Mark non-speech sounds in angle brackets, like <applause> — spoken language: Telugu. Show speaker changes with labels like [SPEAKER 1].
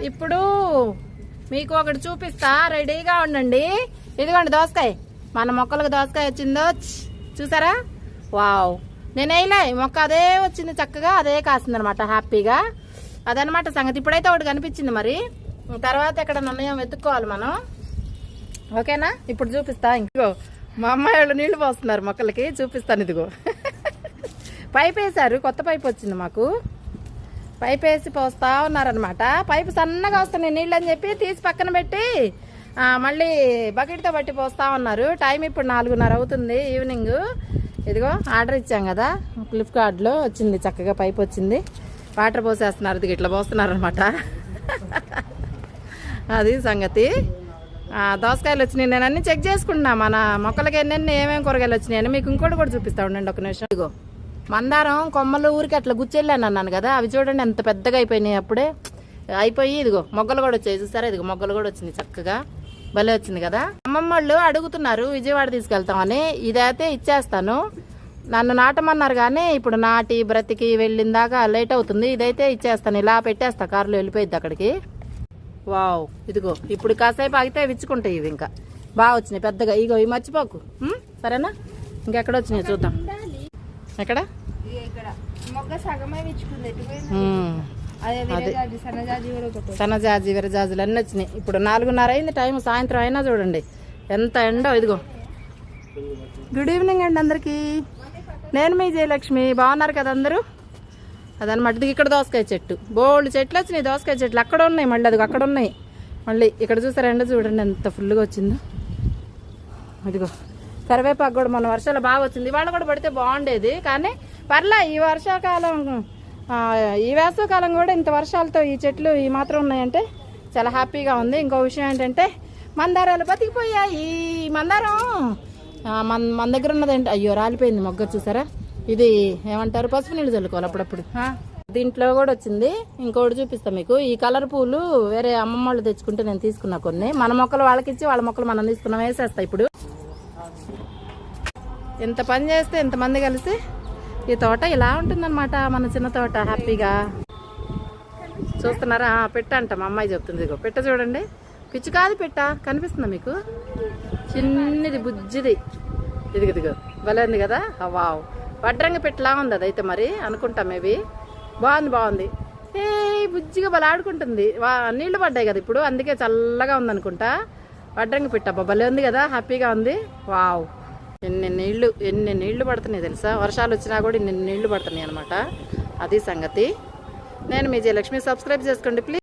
[SPEAKER 1] ఇప్పుడు మీకు ఒకటి చూపిస్తా. రెడీగా ఉండండి. ఇదిగోండి దోసకాయ. మన మొక్కలకు దోసకాయ వచ్చిందో? చూసారా? వావ్! నేను వేయలే మొక్క అదే వచ్చింది చక్కగా అదే కాసింది అనమాట హ్యాపీగా. అదనమాట సంగతి. ఇప్పుడైతే ఒకటి కనిపించింది మరి. తర్వాత ఎక్కడ నిర్ణయం వెతుక్కోవాలి మనం. ఓకేనా? ఇప్పుడు చూపిస్తా. ఇంకో మా అమ్మాయి వాళ్ళు నీళ్ళు పోస్తున్నారు మొక్కలకి. చూపిస్తాను ఇదిగో. <laughs> పైప్ వేశారు కొత్త పైప్ వచ్చింది మాకు. పైప్ వేసి పోస్తా ఉన్నారనమాట పైపు సన్నగా వస్తున్నాయి నీళ్ళు అని చెప్పి తీసి పక్కన పెట్టి మళ్ళీ బకెట్తో బట్టి పోస్తా ఉన్నారు. టైం ఇప్పుడు నాలుగున్నర అవుతుంది ఈవినింగ్. ఇదిగో ఆర్డర్ ఇచ్చాం కదా ఫ్లిప్కార్ట్లో వచ్చింది చక్కగా పైప్ వచ్చింది. వాటర్ పోసేస్తున్నారు ఇది ఇట్లా పోస్తున్నారు అనమాట అది సంగతి. దోసకాయలు వచ్చినాయి నేను అన్ని చెక్ చేసుకుంటున్నా. మన మొక్కలకి ఎన్నెన్ని ఏమేమి కూరగాయలు వచ్చినాయని మీకు ఇంకోటి కూడా చూపిస్తా ఉండండి ఒక నిమిషం. ఇదిగో. మందారం కొమ్మలు ఊరికి అట్లా గుచ్చెళ్ళాను అన్నాను కదా అవి చూడండి ఎంత పెద్దగా అయిపోయినాయి అప్పుడే. అయిపోయి ఇదిగో మొగ్గలు కూడా వచ్చాయి చూసారా? ఇదిగో మొగ్గలు కూడా వచ్చింది చక్కగా. భలే వచ్చింది కదా? అమ్మమ్మ వాళ్ళు అడుగుతున్నారు విజయవాడ తీసుకెళ్తామని. ఇదైతే ఇచ్చేస్తాను. నన్ను నాటమన్నారు కానీ ఇప్పుడు నాటి బ్రతికి వెళ్ళిన దాకా లేట్ అవుతుంది. ఇదైతే ఇచ్చేస్తాను. ఇలా పెట్టేస్తా కారులో వెళ్ళిపోయిద్ది అక్కడికి. వావ్ ఇదిగో ఇప్పుడు కాసేపు ఆగితే విచ్చుకుంటాయి ఇవి ఇంకా. బాగా వచ్చినాయి పెద్దగా. ఇగో ఇవి మర్చిపోకు. సరేనా? ఇంకెక్కడ వచ్చినాయి చూద్దాం. ఎక్కడ?
[SPEAKER 2] సన్నజాజి
[SPEAKER 1] విరజాజులు అన్నీ వచ్చినాయి. ఇప్పుడు నాలుగున్నర అయింది టైం సాయంత్రం అయినా చూడండి. ఎంత ఎండో ఇదిగో. గుడ్ ఈవినింగ్ అండి అందరికీ. నేను మీ జయలక్ష్మి. బాగున్నారు కదా అందరూ? అదనమాట ఇది ఇక్కడ దోసకాయ చెట్టు. బోల్డ్ చెట్లు వచ్చినాయి దోసకాయ చెట్లు. అక్కడ ఉన్నాయి మళ్ళీ అది అక్కడ ఉన్నాయి. మళ్ళీ ఇక్కడ చూసారు ఎండ చూడండి ఎంత ఫుల్గా వచ్చిందో. అదిగో కరివేపాకు కూడా మొన్న వర్షాలు బాగా వచ్చింది. ఇవాళ కూడా పడితే బాగుండేది. కానీ పర్లే ఈ వర్షాకాలం ఈ వేసవకాలం కూడా ఇంత వర్షాలతో ఈ చెట్లు ఈ మాత్రం ఉన్నాయంటే చాలా హ్యాపీగా ఉంది. ఇంకో విషయం ఏంటంటే మందారాలు బతికిపోయాయి. ఈ మందారం మన మన దగ్గర ఉన్నది ఏంటి? అయ్యో రాలిపోయింది మొగ్గ చూసారా? ఇది ఏమంటారు? పసుపు నీళ్ళు చల్లుకోవాలి అప్పుడప్పుడు. దీంట్లో కూడా వచ్చింది. ఇంకోటి చూపిస్తాం మీకు. ఈ కలర్ పూలు వేరే అమ్మమ్మ వాళ్ళు తెచ్చుకుంటే నేను తీసుకున్నా కొన్ని. మన మొక్కలు వాళ్ళకి ఇచ్చి వాళ్ళ మొక్కలు మనం తీసుకున్నాం. వేసేస్తా ఇప్పుడు. ఎంత పని చేస్తే ఎంతమంది కలిసి ఈ తోట ఇలా ఉంటుందన్నమాట మన చిన్న తోట హ్యాపీగా. చూస్తున్నారా? పెట్ట అంట మా అమ్మాయి చెప్తుంది ఇదిగో. పెట్ట చూడండి. పిచ్చి కాదు పెట్ట. కనిపిస్తుందా మీకు? చిన్నది బుజ్జిది. ఇదిగో ఇదిగో. భలే ఉంది కదా? వావ్. వడ్రంగి పెట్టలా ఉంది అదైతే మరి. అనుకుంటాం మేబీ. బాగుంది బాగుంది. ఏ బుజ్జిగా బలాడుకుంటుంది వా నీళ్ళు పడ్డాయి కదా ఇప్పుడు. అందుకే చల్లగా ఉందనుకుంటా. వడ్రంగి పిట్టబ్బా భలే ఉంది కదా హ్యాపీగా ఉంది. వావ్. ఎన్ని నీళ్ళు ఎన్ని నీళ్ళు పడుతున్నాయి తెలుసా? వర్షాలు వచ్చినా కూడా ఇన్ని నీళ్ళు పడుతున్నాయి అనమాట అది సంగతి. నేను మీ జయలక్ష్మి సబ్స్క్రైబ్ చేసుకోండి ప్లీజ్.